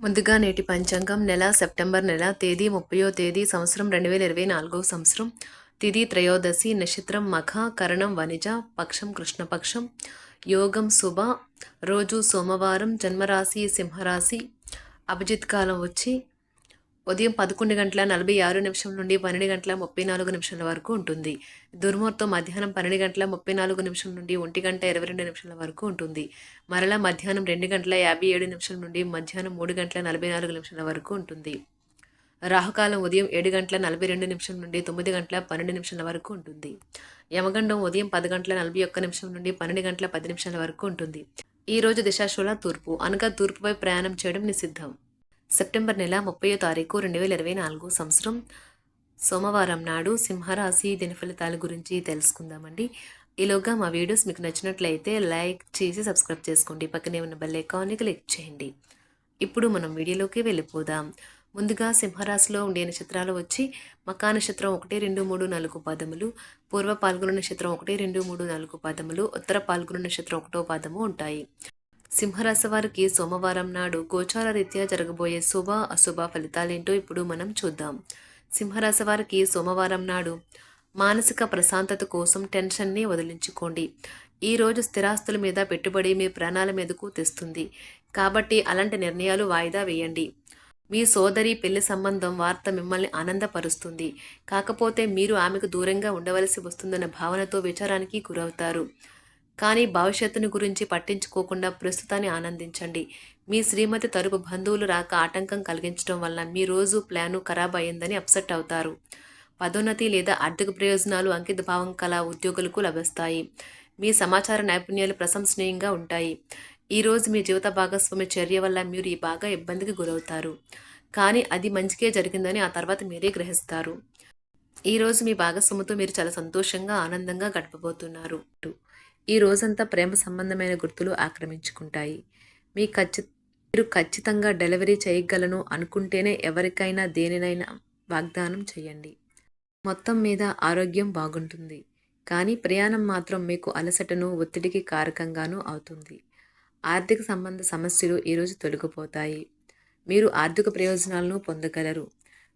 ముందుగా నేటి పంచాంగం నెల సెప్టెంబర్ నెల తేదీ ముప్పయో తేదీ సంవత్సరం రెండు వేల ఇరవై నాలుగో సంవత్సరం. తిథి త్రయోదశి నక్షత్రం మఖ కరణం వనిజ పక్షం కృష్ణపక్షం. యోగం శుభ. రోజు సోమవారం జన్మరాశి సింహరాశి. అభిజిత్ కాలం వచ్చి ఉదయం పదకొండు గంటల నలభై ఆరు నిమిషం నుండి పన్నెండు గంటల ముప్పై నాలుగు నిమిషాల వరకు ఉంటుంది. దుర్ముహూర్తం మధ్యాహ్నం పన్నెండు గంటల ముప్పై నాలుగు నిమిషం నుండి ఒంటి గంట ఇరవై రెండు నిమిషాల వరకు ఉంటుంది. మరలా మధ్యాహ్నం రెండు గంటల యాభై ఏడు నిమిషం నుండి మధ్యాహ్నం మూడు గంటల నలభై నాలుగు నిమిషాల వరకు ఉంటుంది. రాహుకాలం ఉదయం ఏడు గంటల నలభై రెండు నిమిషం నుండి తొమ్మిది గంటల పన్నెండు నిమిషాల వరకు ఉంటుంది. యమగండం ఉదయం పది గంటల నలభై ఒక్క నిమిషం నుండి పన్నెండు గంటల పది నిమిషాల వరకు ఉంటుంది. ఈ రోజు దిశాశూల తూర్పు అనగా తూర్పుపై ప్రయాణం చేయడం నిషిద్ధం. సెప్టెంబర్ నెల ముప్పయో తారీఖు రెండు వేల ఇరవై నాలుగు సంవత్సరం. సోమవారం నాడు సింహరాశి దినఫలితాల గురించి తెలుసుకుందామండి. ఈలోగా మా వీడియోస్ మీకు నచ్చినట్లయితే లైక్ చేసి సబ్స్క్రైబ్ చేసుకోండి. పక్కనే ఉన్న బెల్ ఐకాన్ని క్లిక్ చేయండి. ఇప్పుడు మనం వీడియోలోకి వెళ్ళిపోదాం. ముందుగా సింహరాశిలో ఉండే నక్షత్రాలు వచ్చి మకా నక్షత్రం ఒకటి రెండు మూడు నాలుగు పాదములు పూర్వ పాల్గొన నక్షత్రం ఒకటి రెండు మూడు నాలుగు పాదములు ఉత్తర పాల్గొన నక్షత్రం ఒకటో పాదము ఉంటాయి. సింహరాశి వారికి సోమవారం నాడు గోచార రీత్యా జరగబోయే శుభ అశుభ ఫలితాలేంటో ఇప్పుడు మనం చూద్దాం. సింహరాశి వారికి సోమవారం నాడు మానసిక ప్రశాంతత కోసం టెన్షన్ని వదిలించుకోండి. ఈ రోజు స్థిరాస్తుల మీద పెట్టుబడి మీ ప్రాణాల మీదకు తెస్తుంది. కాబట్టి అలాంటి నిర్ణయాలు వాయిదా వేయండి. మీ సోదరి పెళ్ళి సంబంధం వార్త మిమ్మల్ని ఆనందపరుస్తుంది. కాకపోతే మీరు ఆమెకు దూరంగా ఉండవలసి వస్తుందన్న భావనతో విచారానికి గురవుతారు. కానీ భవిష్యత్తును గురించి పట్టించుకోకుండా ప్రస్తుతాన్ని ఆనందించండి. మీ శ్రీమతి తరపు బంధువులు రాక ఆటంకం కలిగించడం వల్ల మీ రోజు ప్లాను ఖరాబ్ అయ్యిందని అప్సెట్ అవుతారు. పదోన్నతి లేదా ఆర్థిక ప్రయోజనాలు అంకితభావం కల ఉద్యోగులకు లభిస్తాయి. మీ సమాచార నైపుణ్యాలు ప్రశంసనీయంగా ఉంటాయి. ఈ రోజు మీ జీవిత భాగస్వామి చర్య వల్ల మీరు ఈ బాగా ఇబ్బందికి గురవుతారు. కానీ అది మంచికే జరిగిందని ఆ తర్వాత మీరే గ్రహిస్తారు. ఈరోజు మీ భాగస్వామితో మీరు చాలా సంతోషంగా ఆనందంగా గడపబోతున్నారు. ఈ రోజంతా ప్రేమ సంబంధమైన గుర్తులు ఆక్రమించుకుంటాయి. మీ ఖచ్చిత మీరు ఖచ్చితంగా డెలివరీ చేయగలను అనుకుంటేనే ఎవరికైనా దేనినైనా వాగ్దానం చేయండి. మొత్తం మీద ఆరోగ్యం బాగుంటుంది. కానీ ప్రయాణం మాత్రం మీకు అలసటను ఒత్తిడికి కారకంగానూ అవుతుంది. ఆర్థిక సంబంధ సమస్యలు ఈరోజు తొలగిపోతాయి. మీరు ఆర్థిక ప్రయోజనాలను పొందగలరు.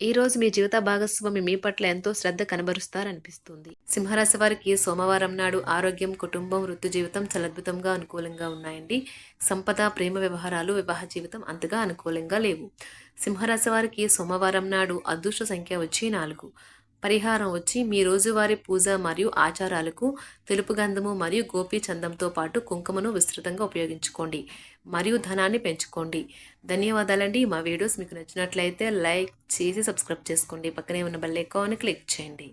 ఈరోజు మీ జీవిత భాగస్వామి మీ పట్ల ఎంతో శ్రద్ధ కనబరుస్తారనిపిస్తుంది. సింహరాశి వారికి సోమవారం నాడు ఆరోగ్యం కుటుంబం వృత్తి జీవితం చలద్భుతంగా అనుకూలంగా ఉన్నాయండి. సంపద ప్రేమ వ్యవహారాలు వివాహ జీవితం అంతగా అనుకూలంగా లేవు. సింహరాశి వారికి సోమవారం నాడు అదృష్ట సంఖ్య వచ్చి నాలుగు. పరిహారం వచ్చి మీ రోజువారీ పూజ మరియు ఆచారాలకు తెలుపు గంధము మరియు గోపీ చందంతో పాటు కుంకుమను విస్తృతంగా ఉపయోగించుకోండి మరియు ధనాన్ని పెంచుకోండి. ధన్యవాదాలండి. మా వీడియోస్ మీకు నచ్చినట్లయితే లైక్ చేసి సబ్స్క్రైబ్ చేసుకోండి. పక్కనే ఉన్న బెల్ ఐకాన్ని క్లిక్ చేయండి.